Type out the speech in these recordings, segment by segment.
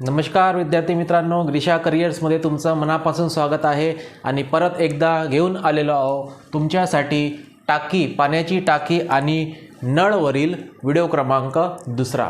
नमस्कार विद्यार्थी मित्रांनो. ग्रीषा करिअर्समध्ये तुमचं मनापासून स्वागत आहे. आणि परत एकदा घेऊन आलेलो आहो तुमच्यासाठी टाकी पाण्याची टाकी आणि नळवरील व्हिडिओ क्रमांक दुसरा.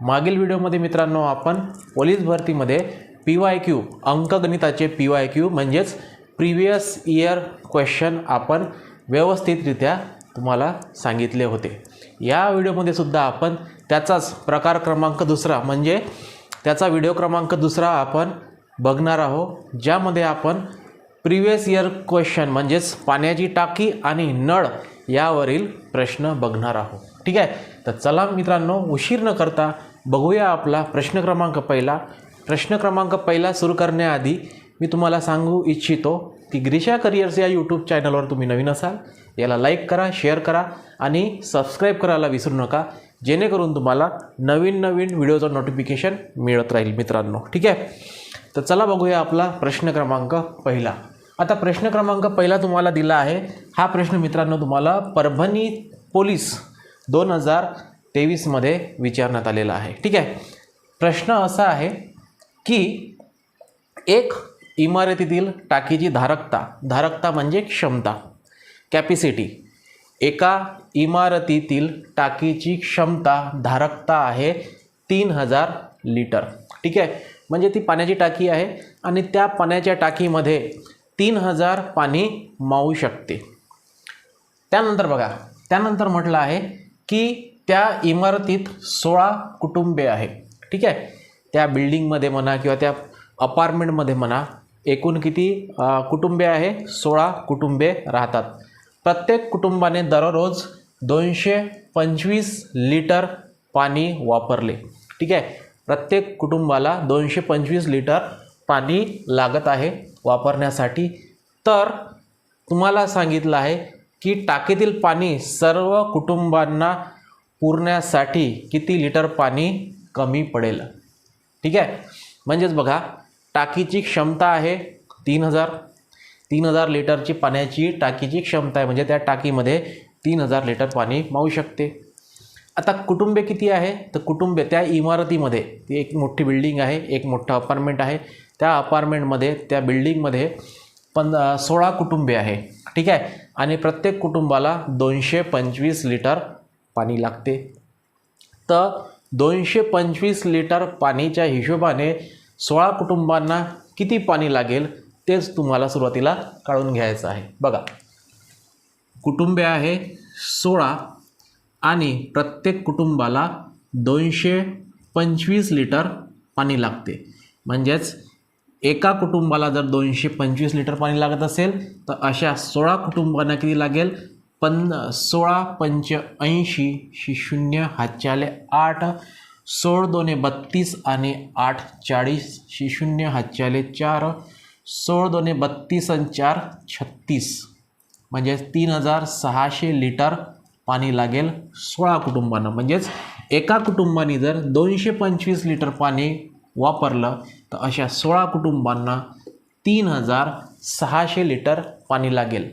मागील व्हिडिओमध्ये मित्रांनो आपण पोलीस भरतीमध्ये पी वाय क्यू अंकगणिताचे पी वाय क्यू म्हणजेच प्रिव्हियस इयर क्वेश्चन आपण व्यवस्थितरित्या तुम्हाला सांगितले होते. या व्हिडिओमध्ये सुद्धा आपण त्याचाच प्रकार क्रमांक दुसरा म्हणजे त्याचा व्हिडिओ क्रमांक दुसरा आपण बघणार आहोत ज्यामध्ये आपण प्रिव्हियस इयर क्वेश्चन म्हणजेच पाण्याची टाकी आणि नळ यावरील प्रश्न बघणार आहोत. ठीक आहे? तर चला मित्रांनो उशीर न करता बघूया आपला प्रश्न क्रमांक पहिला. प्रश्न क्रमांक पहिला सुरू करण्याआधी मी तुम्हाला सांगू इच्छितो की ग्रीषा करिअर्स या यूट्यूब चॅनलवर तुम्ही नवीन असाल याला लाईक करा शेअर करा आणि सबस्क्राईब करायला विसरू नका. जेणेकरून तुम्हाला नवीन नवीन व्हिडिओचं नोटिफिकेशन मिळत राहील मित्रांनो. ठीक आहे? तर चला बघूया आपला प्रश्न क्रमांक पहिला. आता प्रश्न क्रमांक पहिला तुम्हाला दिला आहे. हा प्रश्न मित्रांनो तुम्हाला परभणी पोलीस दोन हजार तेवीसमध्ये विचारण्यात आलेला आहे. ठीक आहे? प्रश्न असा आहे की एक इमारतीतील टाकीची धारकता धारकता म्हणजे क्षमता कॅपॅसिटी एका इमारतीतील टाकीची क्षमता धारकता आहे तीन हजार लिटर. ठीक आहे? म्हणजे ती पाण्याची टाकी आहे आणि त्या पाण्याच्या टाकीमध्ये तीन हजार पाणी मावू शकते. त्यानंतर बघा त्यानंतर म्हटलं आहे की त्या इमारतीत सोळा कुटुंबे आहे ठीक आहे? त्या बिल्डिंगमध्ये म्हणा किंवा त्या अपार्टमेंटमध्ये म्हणा एकूण किती कुटुंबे आहे? सोळा कुटुंबे राहतात. प्रत्येक कुटुंबाने दररोज दोनशे पंचवीस लिटर पाणी वापरले. ठीक आहे? प्रत्येक कुटुंबाला दोनशे पंचवीस लिटर पाणी लागत आहे वापरण्यासाठी. तर तुम्हाला सांगितलं आहे की टाकीतील पाणी सर्व कुटुंबांना पुरण्यासाठी किती लिटर पाणी कमी पडेल? ठीक आहे? म्हणजेच बघा टाकीची क्षमता आहे तीन हजार. तीन हजार लिटरची पाण्याची टाकीची क्षमता आहे. म्हणजे त्या टाकीमध्ये तीन हजार लिटर पाणी मावू शकते. आता कुटुंबे किती आहे? तर कुटुंबे त्या इमारतीमध्ये ती एक मोठी बिल्डिंग आहे एक मोठं अपार्टमेंट आहे. त्या अपार्टमेंटमध्ये त्या बिल्डिंगमध्ये पण सोळा कुटुंबे आहे. ठीक आहे? आणि प्रत्येक कुटुंबाला दोनशे पंचवीस लिटर पाणी लागते. तर दोनशे पंचवीस लिटर पाणीच्या हिशोबाने सोळा कुटुंबांना किती पाणी लागेल तेच तुम्हाला सुरुवातीला काढून घ्यायचं आहे. बघा. कुटुंबे आहे सोळा आणि प्रत्येक कुटुंबाला दोनशे पंचवीस लिटर पाणी लागते. म्हणजेच एका कुटुंबाला जर दोनशे पंचवीस लिटर पाणी लागत असेल तर अशा सोळा कुटुंबांना किती लागेल? पन सोळा पंच ऐंशी शी शून्य हातच्याले आठ सोळ दोने बत्तीस आणि आठ चाळीस शी शून्य हातच्याले चार सोळ दोने बत्तीस आणि चार छत्तीस. म्हणजेच तीन हजार सहाशे लिटर पाणी लागेल सोळा कुटुंबांना. म्हणजेच एका कुटुंबाने जर दोनशे पंचवीस लिटर पाणी वापरलं तर अशा सोळा कुटुंबांना तीन हजार सहाशे लिटर पाणी लागेल.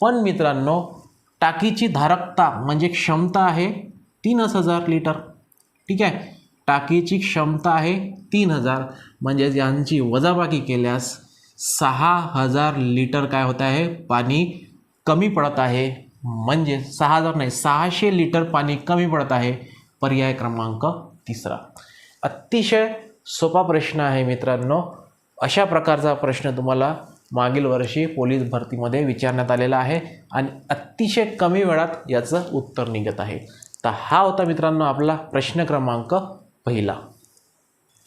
पण मित्रांनो टाकीची धारकता म्हणजे क्षमता आहे तीनच हजार लिटर. ठीक आहे? टाकीची क्षमता आहे तीन हजार. म्हणजेच यांची वजाबाकी केल्यास सहा हजार लिटर काय होत आहे? पाणी कमी पडत आहे. म्हणजे सहा हजार नाही सहाशे लिटर पाणी कमी पडत आहे. पर्याय क्रमांक तिसरा. अतिशय सोपा प्रश्न आहे मित्रांनो. अशा प्रकारचा प्रश्न तुम्हाला मागील वर्षी पोलीस भरतीमध्ये विचारण्यात आलेला आहे आणि अतिशय कमी वेळात याचं उत्तर निघत आहे. तर हा होता मित्रांनो आपला प्रश्न क्रमांक पहिला.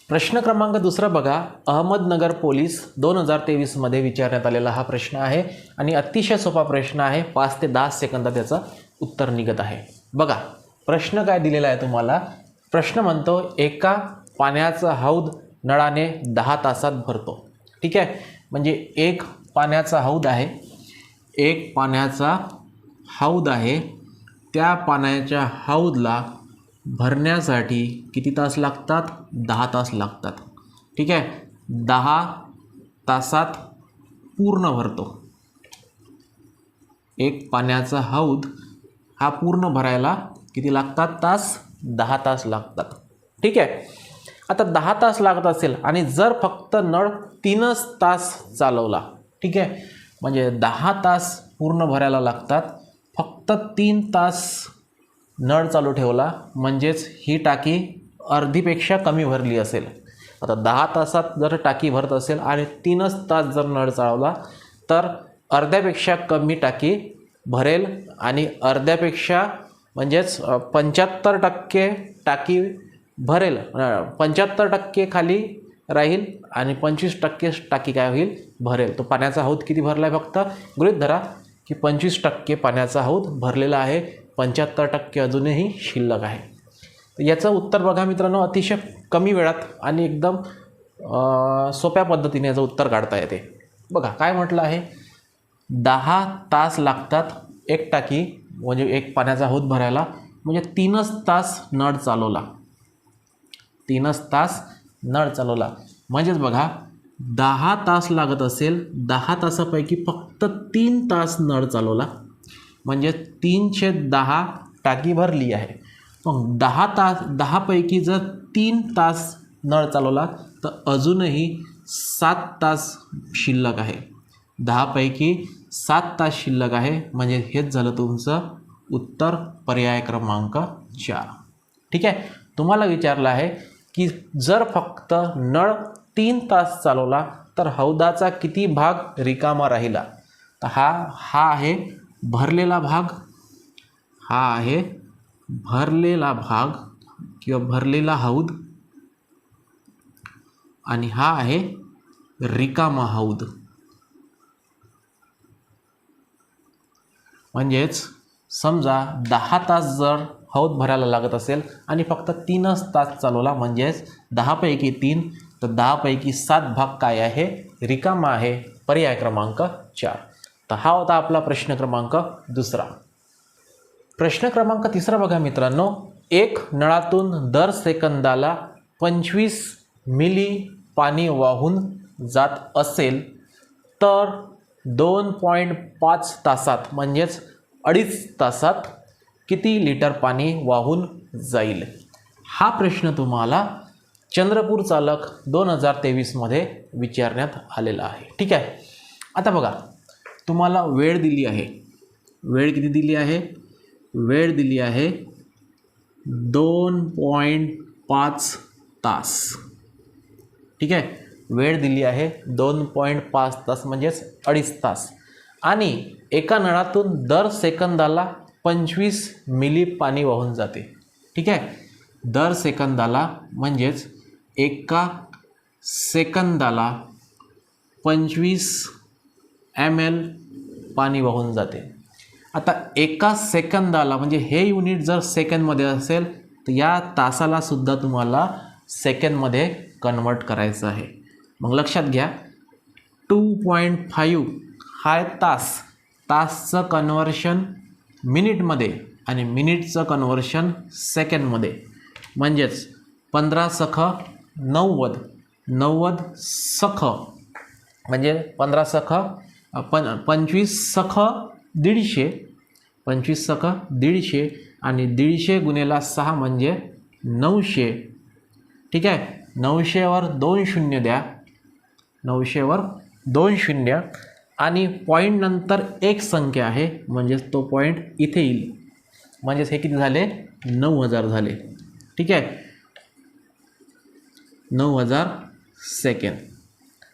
प्रश्न क्रमांक दुसरा बघा. अहमदनगर पोलीस दोन हजार तेवीसमध्ये विचारण्यात आलेला हा प्रश्न आहे आणि अतिशय सोपा प्रश्न आहे. पाच ते दहा सेकंदात त्याचं उत्तर निघत आहे. बघा प्रश्न काय दिलेला आहे तुम्हाला? प्रश्न म्हणतो एका पाण्याचा हौद नळाने दहा तासात भरतो. ठीक आहे? म्हणजे एक पाण्याचा हौद आहे एक पाण्याचा हौद आहे. त्या पाण्याच्या हौदला भरण्यासाठी किती तास लागतात? दहा तास लागतात. ठीक आहे? दहा तासात पूर्ण भरतो. एक पाण्याचा हौद हा पूर्ण भरायला किती लागतात? तास? दहा तास लागतात. ठीक आहे? आता दहा तास लागत असेल आणि जर फक्त नळ तीनच तास चालवला ठीक आहे? म्हणजे दहा तास पूर्ण भरायला लागतात. फक्त तीन तास नळ चालू ठेवला म्हणजेच ही टाकी अर्धीपेक्षा कमी भरली असेल. आता दहा तासात जर टाकी भरत असेल आणि तीनच तास जर नळ चालवला तर अर्ध्यापेक्षा कमी टाकी भरेल आणि अर्ध्यापेक्षा म्हणजेच पंच्याहत्तर टक्के टाकी भरेल. पंच्याहत्तर टक्के खाली राहील आणि पंचवीस टक्के टाकी काय होईल? भरेल. तो पाण्याचा हौद किती भरला आहे फक्त? गृहीत धरा की पंचवीस टक्के पाण्याचा हौद भरलेला आहे. पंच्याहत्तर टक्के अजूनही शिल्लक आहे. याचं उत्तर बघा मित्रांनो अतिशय कमी वेळात आणि एकदम सोप्या पद्धतीने याचं उत्तर काढता येते. बघा काय म्हटलं आहे? दहा तास लागतात एक टाकी म्हणजे एक पाण्याचा हौद भरायला. म्हणजे तीनच तास नळ चालवला. तीनच तास नळ चालवला. म्हणजेच बघा दहा तास लागत असेल दहा तासापैकी फक्त तीन तास नळ चालवला. म्हणजे तीनशे दहा टाकी भरली आहे. मग दहा तास दहापैकी जर तीन तास नळ चालवला तर अजूनही सात तास शिल्लक आहे. दहापैकी सात तास शिल्लक आहे. म्हणजे हेच झालं तुमचं उत्तर पर्याय क्रमांक चार. ठीक आहे? तुम्हाला विचारलं आहे की जर फक्त नळ तीन तास चालवला तर हौदाचा किती भाग रिकामा राहिला? तर हा हा आहे भरलेला भाग हा आहे भरलेला भाग किंवा भरलेला हौद. आणि हा आहे रिकामा हौद. म्हणजेच समजा दहा तास जर हौद भरायला लागत असेल आणि फक्त तीनच तास चालवला म्हणजेच दहापैकी तीन तर दहापैकी सात भाग काय आहे? रिकामा आहे. पर्याय क्रमांक चार. तर हा होता आपला प्रश्न क्रमांक दुसरा. प्रश्न क्रमांक तिसरा बघा मित्रांनो. एक नळातून दर सेकंदाला पंचवीस मिली पाणी वाहून जात असेल तर दोन पॉईंट पाच तासात म्हणजेच अडीच तासात किती लिटर पाणी वाहून जाईल? हा प्रश्न तुम्हाला चंद्रपूर चालक दोन हजार तेवीसमध्ये विचारण्यात आलेला आहे. ठीक आहे? आता बघा. तुम्हाला वेळ दिली आहे. वेळ किती दिली आहे? वेळ दिली आहे दोन पॉईंट पाच तास. ठीक आहे? वेळ दिली आहे दोन पॉईंट पाच तास म्हणजेच अडीच तास. आणि एका नळातून दर सेकंदाला पंचवीस मिली पाणी वाहून जाते. ठीक आहे? दर सेकंदाला म्हणजेच एका सेकंदाला पंचवीस एम एल पाणी वाहून जाते. आता एका सेकंदाला म्हणजे हे युनिट जर सेकंदमध्ये असेल तर या तासाला सुद्धा तुम्हाला सेकंदमध्ये कन्वर्ट करायचं आहे. मग लक्षात घ्या टू पॉईंट फाईव्ह हा तास. तासचं कन्वर्शन मिनिटमध्ये आणि मिनिटचं कन्वर्शन सेकंडमध्ये. म्हणजेच पंधरा सख नव्वद नव्वद सख. म्हणजे पंधरा सख पण पंचवीस सख दीडशे पंचवीस सख दीडशे आणि दीडशे गुन्हेला सहा म्हणजे नऊशे. ठीक आहे? नऊशेवर दोन शून्य द्या. नऊशेवर दोन शून्य. आणि पॉईंट नंतर एक संख्या आहे म्हणजेच तो पॉईंट इथे येईल. म्हणजेच हे किती झाले? नऊ हजार झाले. ठीक आहे? नऊ हजार सेकंड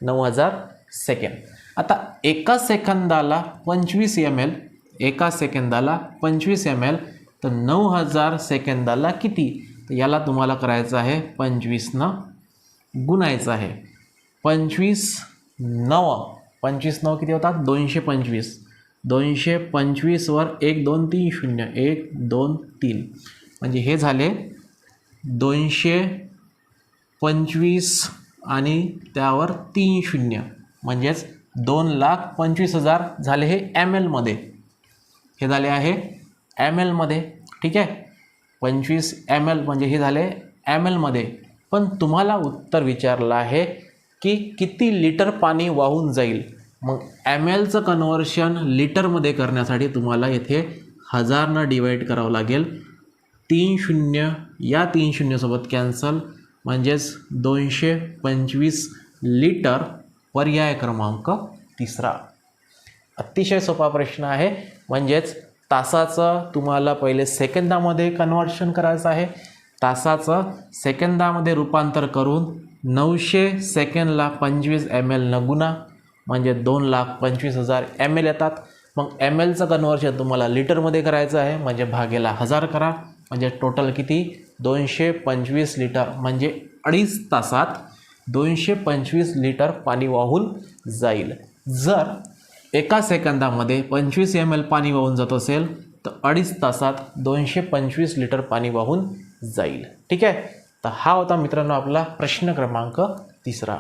नऊ हजार सेकंड आता एका सेकंदाला पंचवीस एम एल एका सेकंदाला पंचवीस एम एल तर नऊ हजार सेकंदाला किती? तर याला तुम्हाला करायचं आहे पंचवीसनं गुणायचं आहे. पंचवीस नव पंचवीस नऊ किती होतात? दोनशे पंचवीस. दोनशे पंचवीसवर एक दोन तीन शून्य. एक दोन तीन. म्हणजे हे झाले दोनशे पंचवीस आणि त्यावर तीन शून्य. म्हणजेच दोन लाख पंचवीस हजार झाले हे एम एलमध्ये हे झाले आहे एम एलमध्ये ठीक आहे? पंचवीस एम एल म्हणजे हे झाले एम एलमध्ये पण तुम्हाला उत्तर विचारलं आहे की किती लिटर पाणी वाहून जाईल? मग एम एलचं कन्व्हर्शन लिटरमध्ये करण्यासाठी तुम्हाला येथे हजारनं डिवाईड करावं लागेल. तीन शून्य या तीन शून्यसोबत कॅन्सल म्हणजेच दोनशे पंचवीस लिटर पर्याय क्रमांक तिसरा. अतिशय सोपा प्रश्न आहे. म्हणजेच तासाचं तुम्हाला पहिले सेकंदामध्ये कन्व्हर्शन करायचं आहे. तासाचं सेकंदामध्ये रूपांतर करून नऊशे सेकंदला पंचवीस एम एल न गुणा म्हणजे दोन लाख पंचवीस हजार एम एल येतात. मग एम एलचं कन्व्हर्शन तुम्हाला लिटरमध्ये करायचं आहे म्हणजे भागेला हजार करा. म्हणजे टोटल किती? दोनशे पंचवीस लिटर म्हणजे अडीच तासात दोनशे पंचवीस लिटर पाणी वाहून जाईल. जर एका सेकंदामध्ये पंचवीस एम एल पाणी वाहून जात असेल तर अडीच तासात दोनशे पंचवीस लिटर पाणी वाहून जाईल. ठीक आहे? तर हा होता मित्रांनो आपला प्रश्न क्रमांक तिसरा.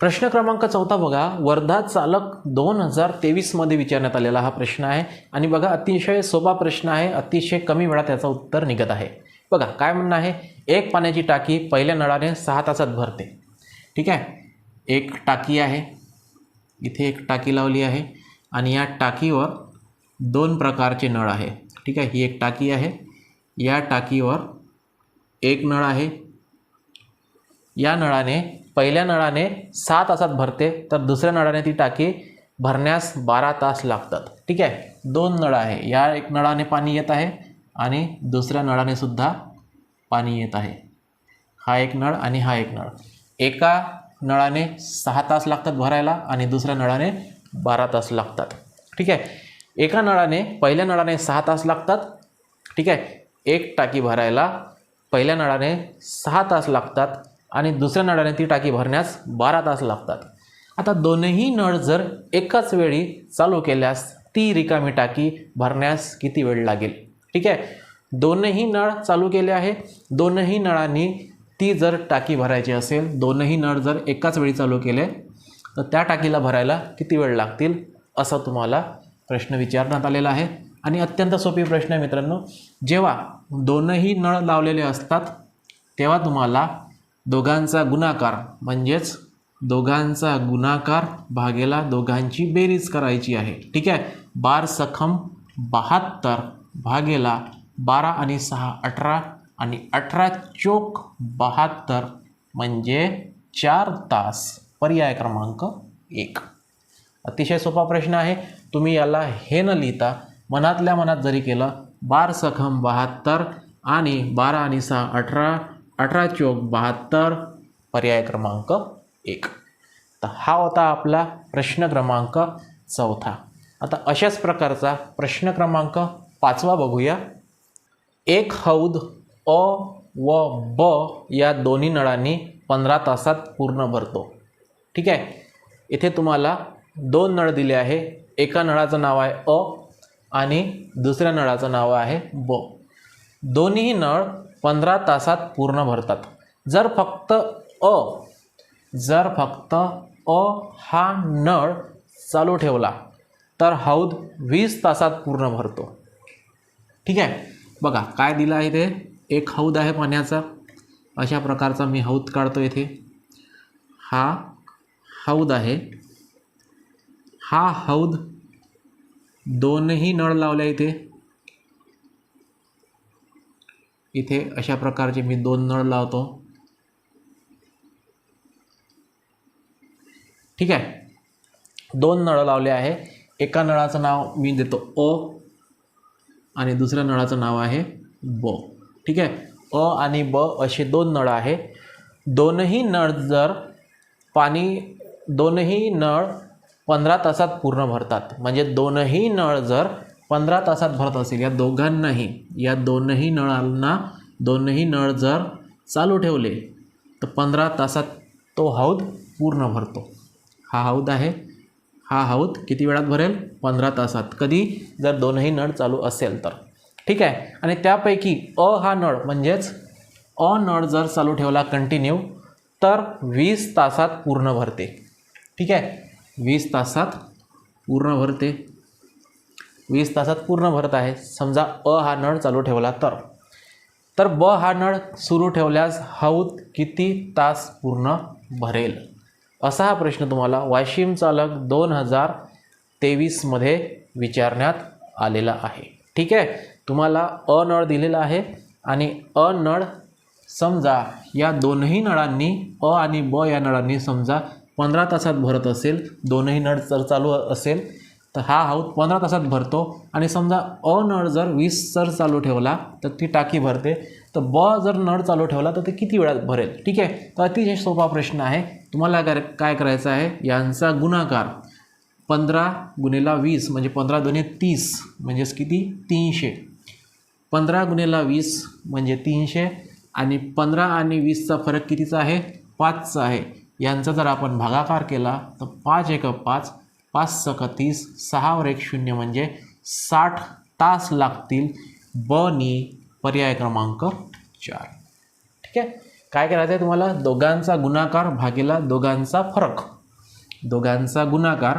प्रश्न क्रमांक चौथा बघा. वर्धा चालक दोन हजार तेवीसमध्ये विचारण्यात आलेला हा प्रश्न आहे. आणि बघा अतिशय सोपा प्रश्न आहे. अतिशय कमी वेळात त्याचं उत्तर निघत आहे. बघा काय म्हणणं आहे? एक पाण्याची टाकी पहिल्या नळाने सहा तासात भरते. ठीक आहे? एक टाकी आहे. इथे एक टाकी लावली आहे आणि या टाकीवर दोन प्रकारचे नळ आहे. ठीक आहे? ही एक टाकी आहे. या टाकीवर एक नळ आहे. या नळाने पहिल्या नळाने सहा तासात भरते तर दुसऱ्या नळाने ती टाकी भरण्यास बारा तास लागतात. ठीक आहे? दोन नळ आहे. या एक नळाने पाणी येत आहे. आणि दुसऱ्या नळाने सुद्धा पाणी येत आहे. हा एक नळ आणि हा एक नळ. एका नळाने सहा तास लागतात भरायला आणि दुसऱ्या नळाने बारा तास लागतात. ठीक आहे? एका नळाने पहिल्या नळाने सहा तास लागतात. ठीक आहे? एक टाकी भरायला पहिल्या नळाने सहा तास लागतात आणि दुसऱ्या नळाने ती टाकी भरण्यास बारा तास लागतात. आता दोन्ही नळ जर एकाच वेळी चालू केल्यास ती रिकामी टाकी भरण्यास किती वेळ लागेल? ठीक आहे? दोनही नळ चालू केले आहे दोनही नळांनी ती जर टाकी भरायची असेल दोनही नळ जर एकाच वेळी चालू केले तर त्या टाकीला भरायला किती वेळ लागतील असा तुम्हाला प्रश्न विचारण्यात आलेला आहे. आणि अत्यंत सोपी प्रश्न आहे मित्रांनो जेव्हा दोनही नळ लावलेले असतात तेव्हा तुम्हाला दोघांचा गुणाकार म्हणजेच दोघांचा गुणाकार भागेला दोघांची बेरीज करायची आहे. ठीक आहे? बार सखम बहात्तर भागेला बारा आणि सहा अठरा आणि अठरा चोक बहात्तर म्हणजे चार तास पर्याय क्रमांक एक. अतिशय सोपा प्रश्न आहे. तुम्ही याला हे न लिहिता मनातल्या मनात जरी केलं बार सखम बहात्तर आणि बारा आणि सहा अठरा अठरा चोक बहात्तर पर्याय क्रमांक एक. तर हा होता आपला प्रश्न क्रमांक चौथा. आता अशाच प्रकारचा प्रश्न क्रमांक पाचवा बघूया. एक हौद अ व ब या दोन्ही नळांनी पंधरा तासात पूर्ण भरतो. ठीक आहे? इथे तुम्हाला दोन नळ दिले आहे. एका नळाचं नाव आहे अ आणि दुसऱ्या नळाचं नाव आहे ब. दोन्ही नळ पंधरा तासात पूर्ण भरतात. जर फक्त अ जर फक्त अ हा नळ चालू ठेवला तर हौद वीस तासात पूर्ण भरतो. ठीक आहे? बघा काय दिलं आहे ते एक हौद आहे पाण्याचा. अशा प्रकारचा मी हौद काढतो इथे. हा हौद आहे. हा हौद दोनही नळ लावले इथे. इथे अशा प्रकारचे मी दोन नळ लावतो. ठीक आहे? दोन नळ लावले आहे. एका नळाचं नाव मी देतो ओ. आणि दुसऱ्या नळाचं नाव आहे ब. ठीक आहे? अ आणि ब असे दोन नळ आहे. दोनही नळ जर पाणी दोनही नळ पंधरा तासात पूर्ण भरतात. म्हणजे दोनही नळ जर पंधरा तासात भरत असेल या दोघांनाही या दोनही नळांना दोनही नळ जर चालू ठेवले तर पंधरा तासात तो हौद पूर्ण भरतो. हा हौद आहे हा हौद किती वेळात भरेल? पंधरा तासात. कधी? जर दोनही नळ चालू असेल तर. ठीक आहे? आणि त्यापैकी अ हा नळ म्हणजेच अ नळ जर चालू ठेवला कंटिन्यू तर वीस तासात पूर्ण भरते. ठीक आहे? वीस तासात पूर्ण भरते. वीस तासात पूर्ण भरत आहे. समजा अ हा नळ चालू ठेवला तर. तर ब हा नळ सुरू ठेवल्यास हौद किती तास पूर्ण भरेल? असा हा प्रश्न तुम्हाला वाशिम चालक दोन हजार तेवीसमध्ये विचारण्यात आलेला आहे. ठीक आहे? तुम्हाला अ नळ दिलेला आहे आणि अ नळ समजा या दोनही नळांनी अ आणि ब या नळांनी समजा पंधरा तासात भरत असेल दोनही नळ जर चालू असेल तर हा हाऊत पंधरा तासात भरतो आणि समजा अ नळ जर वीस जर चालू ठेवला तर ती टाकी भरते. तर ब जर नळ चालू ठेवला तर ते किती वेळात भरेल? ठीक आहे? तर अतिशय सोपा प्रश्न आहे. तुम्हाला काय काय करायचं आहे यांचा गुणाकार पंधरा गुणेला वीस म्हणजे पंधरा दोन्ही तीस म्हणजेच किती? तीनशे. पंधरा गुणेला वीस म्हणजे तीनशे आणि पंधरा आणि वीसचा फरक कितीचा आहे? पाचचा आहे. यांचा जर आपण भागाकार केला तर पाच एक पाच पाच सक तीस सहावर एक शून्य म्हणजे साठ तास लागतील. ब नी पर्याय क्रमांक चार. ठीक आहे? काय करायचं आहे तुम्हाला? दोघांचा गुणाकार भागेला दोघांचा फरक. दोघांचा गुणाकार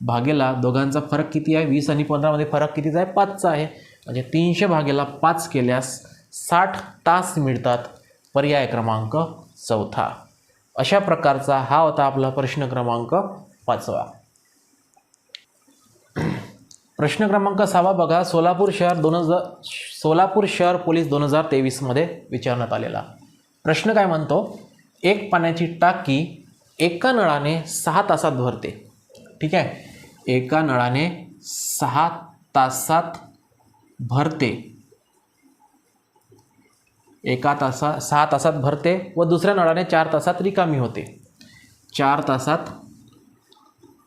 भागेला दोघांचा फरक किती आहे? वीस आणि पंधरामध्ये फरक कितीचा आहे? पाचचा आहे. म्हणजे तीनशे भागेला पाच केल्यास साठ तास मिळतात. पर्याय क्रमांक चौथा. अशा प्रकारचा हा होता आपला प्रश्न क्रमांक पाचवा. प्रश्न क्रमांक सहावा बघा. सोलापूर शहर दोन हजार सोलापूर शहर पोलीस दोन हजार तेवीसमध्ये विचारण्यात आलेला. प्रश्न काय म्हणतो? एक पाण्याची टाकी एका नळाने सहा तासात भरते. ठीक आहे? एका नळाने सहा तासात भरते. एका तासा सहा तासात भरते व दुसऱ्या नळाने चार तासात रिकामी होते. चार तासात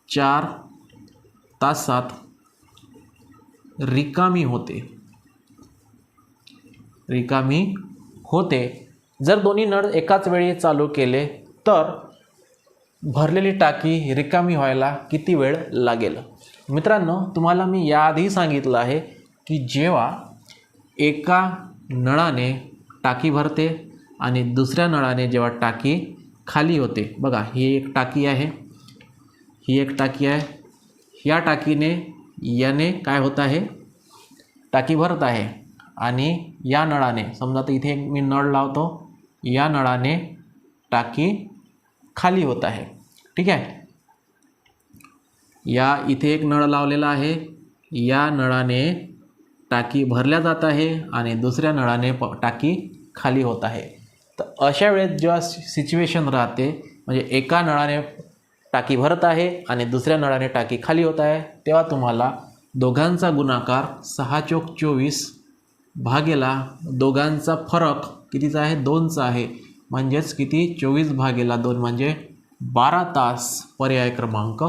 चार तासात रिकामी होते. रिकामी होते. जर दोन्ही नळ एकाच वेळी चालू केले तर भरलेली टाकी रिकामी व्हायला किती वेळ लागेल? मित्रांनो तुम्हाला मी याआधी सांगितलं आहे की जेव्हा एका नळाने टाकी भरते आणि दुसऱ्या नळाने जेव्हा टाकी खाली होते बघा ही एक टाकी आहे ही एक टाकी आहे या टाकीने याने काय होत आहे? टाकी भरत आहे आणि या नळाने समजा तर इथे एक मी नळ लावतो या नळाने टाकी खाली होत आहे. ठीक आहे? या इथे एक नळ लावलेला आहे. या नळाने टाकी भरल्या जात आहे आणि दुसऱ्या नळाने प टाकी खाली होत आहे. तर अशा वेळेस जेव्हा सिच्युएशन राहते म्हणजे एका नळाने टाकी भरत आहे आणि दुसऱ्या नळाने टाकी खाली होत आहे तेव्हा तुम्हाला दोघांचा गुणाकार सहा चोक चोवीस भागेला दोघांचा फरक कितीचा आहे? दोनचा आहे. म्हणजेच किती? चोवीस भागेला दोन म्हणजे बारा तास पर्याय क्रमांक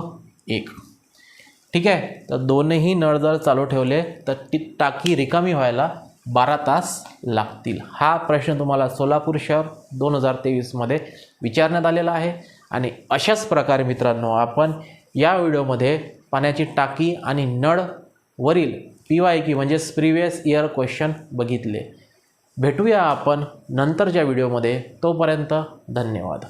एक. ठीक आहे? तर दोनही नळ जर चालू ठेवले तर ती टाकी रिकामी व्हायला बारा तास लागतील. हा प्रश्न तुम्हाला सोलापूर शहर दोन हजार तेवीसमध्ये विचारण्यात आलेला आहे. आणि अशाच प्रकारे मित्रांनो आपण या व्हिडिओमध्ये पाण्याची टाकी आणि नळवरील पी वाय की म्हणजेच प्रिवियस इयर क्वेश्चन बघितले. भेटूया आपण नंतरच्या व्हिडिओमध्ये. तोपर्यंत धन्यवाद.